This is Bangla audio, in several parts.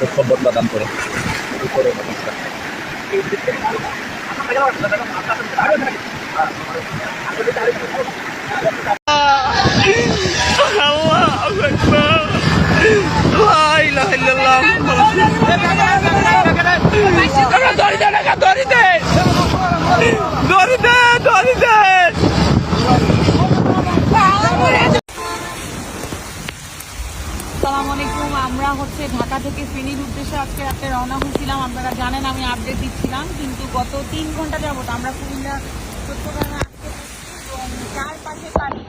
বক্তব্য প্রদান করে। উপরে নমস্কার সালাম আলাইকুম। আমরা হচ্ছে ঢাকা থেকে ফেনীর উদ্দেশ্যে আজকে রাতে রওনা হয়েছিলাম। আপনারা জানেন আমি আপডেট দিচ্ছিলাম, কিন্তু গত তিন ঘণ্টা যাবত আমরা কুমিল্লা চট্টগ্রামে আজকে চারপাশে পানি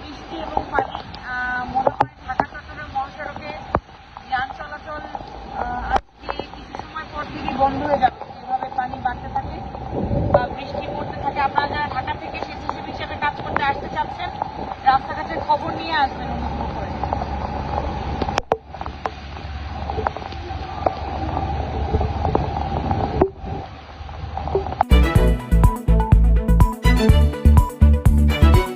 বৃষ্টি এবং পানি মনে করেন ঢাকা চট্টগ্রাম মহাসড়কে যান চলাচল আজকে কিছু সময় পর থেকে বন্ধ হয়ে যাবে। যেভাবে পানি বাড়তে থাকে বা বৃষ্টি পড়তে থাকে, আপনারা যারা ঢাকা থেকে স্বেচ্ছাসেবী হিসেবে কাজ করতে আসতে চাচ্ছেন, রাস্তাঘাটের খবর নিয়ে আসবেন।